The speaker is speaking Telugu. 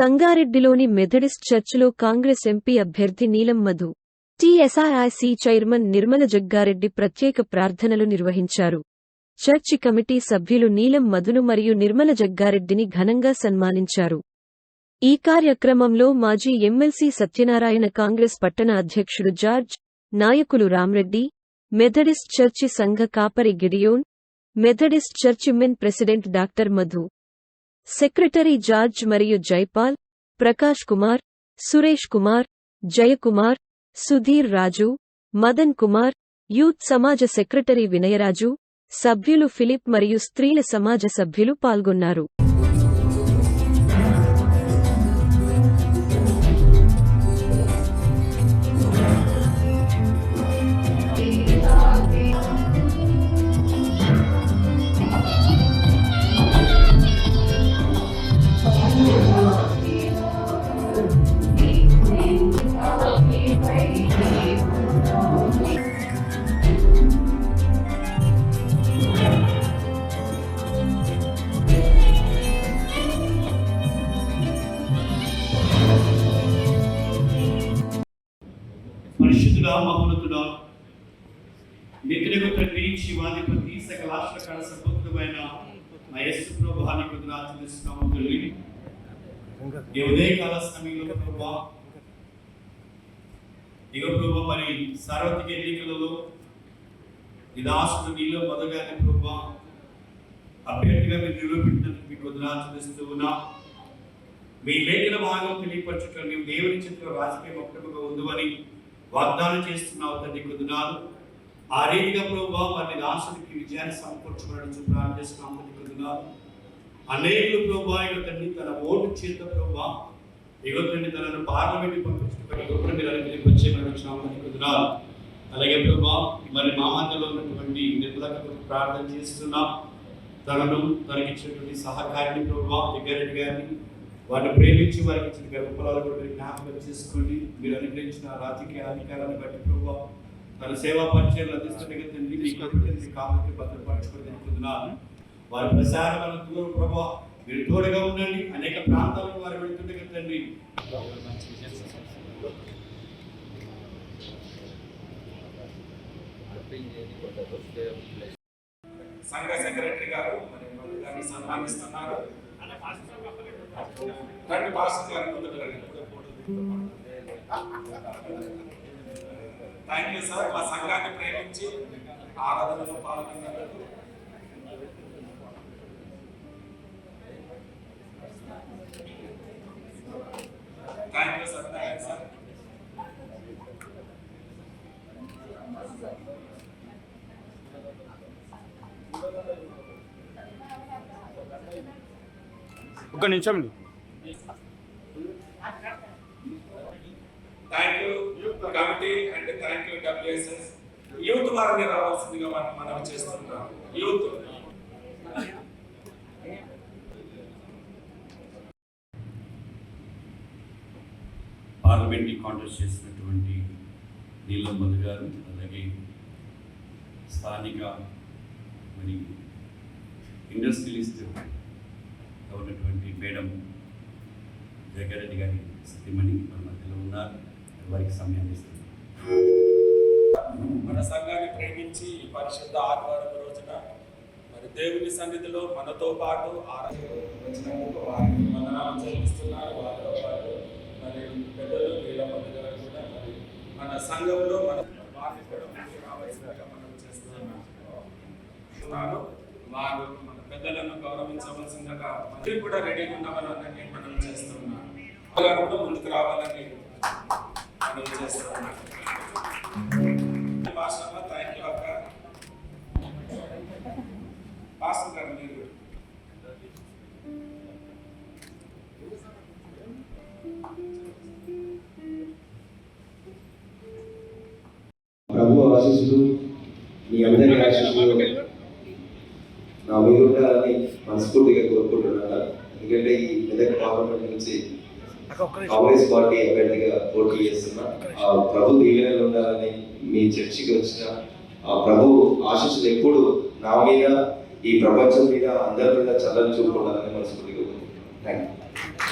సంగారెడ్డిలోని మెథడిస్ట్ చర్చిలో కాంగ్రెస్ ఎంపీ అభ్యర్థి నీలం మధు టీఎస్ఆర్ఐసి చైర్మన్ నిర్మల జగ్గారెడ్డి ప్రత్యేక ప్రార్థనలు నిర్వహించారు. చర్చి కమిటీ సభ్యులు నీలం మధును మరియు నిర్మల జగ్గారెడ్డిని ఘనంగా సన్మానించారు. ఈ కార్యక్రమంలో మాజీ ఎమ్మెల్సీ సత్యనారాయణ కాంగ్రెస్ పట్టణ అధ్యక్షుడు జార్జ్ నాయకులు రామ్రెడ్డి మెథడిస్ట్ చర్చి సంఘ కాపరి Gideon Methodist church men president doctor Madhu secretary George మరియు జైపాల్ ప్రకాష్ కుమార్ సురేష్ కుమార్ జయకుమార్ సుధీర్ రాజు మదన్ కుమార్ యూత్ సమాజ సెక్రటరీ వినయరాజు సభ్యులు ఫిలిప్ మరియు స్త్రీల సమాజ సభ్యులు పాల్గొన్నారు. పరిశుద్ధుడా మహోన్నతుడా. నిద్రకు తండ్రి శివాధిపతి సకలాశ్రకాల సంపూర్ణమైన మా యస్సు ప్రభానికి వదిలాచున్నాము తల్లి ఈ ఉదయకాల సమయంలో ప్రభా ఇక ప్రభా మరి సార్వత్రిక ఎన్నికలలో ఈ దాసుడు నీలో మొదగానే ప్రభా అభ్యర్థిగా మీరు నిరూపించినందుకు మీకు వదిలాచునిస్తూ ఉన్నా. మీ లేఖన భాగం తెలియపరచుకొని దేవుని చిత్ర రాజకీయ మొక్కగా ఉందని వాగ్దానం చేస్తున్నావు తండ్రి కొద్దినాలు ఆ రీతిగా ప్రభు వారి దాసుడికి విజయాన్ని సమకూర్చుకోవడానికి ప్రార్థన చేస్తున్నాం తండ్రి కొద్దినాలు అనేకులు ప్రభా ఇక తండ్రి తన ఓటు చేత ప్రభా ఇగో తండ్రి తనను పార్లమెంట్ పంపించుకుని గొప్ప మీరు వచ్చే మనం వచ్చినాం కొద్దినాలు అలాగే ప్రభా మరి మా మధ్యలో ఉన్నటువంటి నిర్మలకు ప్రార్థన చేస్తున్నాం. తనను తనకిచ్చినటువంటి సహకారిని ప్రభావ జగ్గారెడ్డి గారిని వారిని ప్రేమించి వారికి ఇచ్చిన గర్భఫలాలు కూడా మీరు జ్ఞాపకం చేసుకోండి. మీరు అనుగ్రహించిన రాజకీయ అధికారాన్ని బట్టి ప్రభావ తన సేవా పరిచయాలు అందిస్తుండగా తండ్రి మీ కృపకి కామకి వారి ప్రసారమైన దూరం ప్రభావ మీరు తోడుగా ఉండండి. అనేక ప్రాంతాలకు వారు వెళ్తుండగా తండ్రి సంఘ సెక్రటరీ గారు మరి సన్మానిస్తున్నారు. రండి పాస్టర్ గారు ముందుకు రండి థ్యాంక్ యూ సార్ మా సంఘాన్ని ప్రేమించి ఆరాధనలో పాల్గొన్నందుకు ఒక్క నిమిషం. అండి thank you committee and thank you WSS youth వారిని రావాల్సిందిగా మనం మనం చేస్తుంటాం యూత్ పార్లమెంట్ని కాంటెస్ట్ చేసినటువంటి నీలం మధు గారు అలాగే స్థానిక మరి ఇండస్ట్రియలిస్ట్ ఉన్నటువంటి మేడం జగ్గారెడ్డి గారి స్థితిమణి మన మధ్యలో ఉన్నారు. వారికి సమయం ఇస్తుంది మన సంఘాన్ని ప్రేమించి ఈ పరిశుద్ధ ఆదివారం రోజున మరి దేవుని సన్నిధిలో మనతో పాటు ఆరాధన వచ్చినందుకు వారికి వందనాలు చెల్లిస్తున్నారు వారితో పాటు మరి పెద్దలు వీళ్ళ గారు కూడా మరి మన సంఘంలో మన వారిని కూడా ముందుకు మనం చేస్తున్నాను. వారు మన పెద్దలను గౌరవించవలసిందిగా మళ్ళీ కూడా రెడీగా ఉండవాలని మనం చేస్తున్నాం. కూడా ముందుకు రావాలని మనం చేస్తున్నాం. భాషలో థ్యాంక్ యూ అక్క. పాస్టర్ గారు మీరు. ప్రభు ఆశీస్సులు మీ అందరి ఆశీస్సులు. నా మీద ఉండాలని మనస్ఫూర్తిగా కోరుకుంటున్నాను. ఎందుకంటే ఈ మెదక్ పార్లమెంట్ నుంచి కాంగ్రెస్ పార్టీ అభ్యర్థిగా పోటీ చేస్తున్నా ఆ ప్రభు దీవెనలు ఉండాలని మీ చర్చికి వచ్చిన ఆ ప్రభు ఆశీస్సులు ఎప్పుడు నా మీద ఈ ప్రపంచం మీద అందరి మీద చల్లని చూపు ఉండాలని మనస్ఫూర్తిగా కోరుకుంటున్నాను. Thank you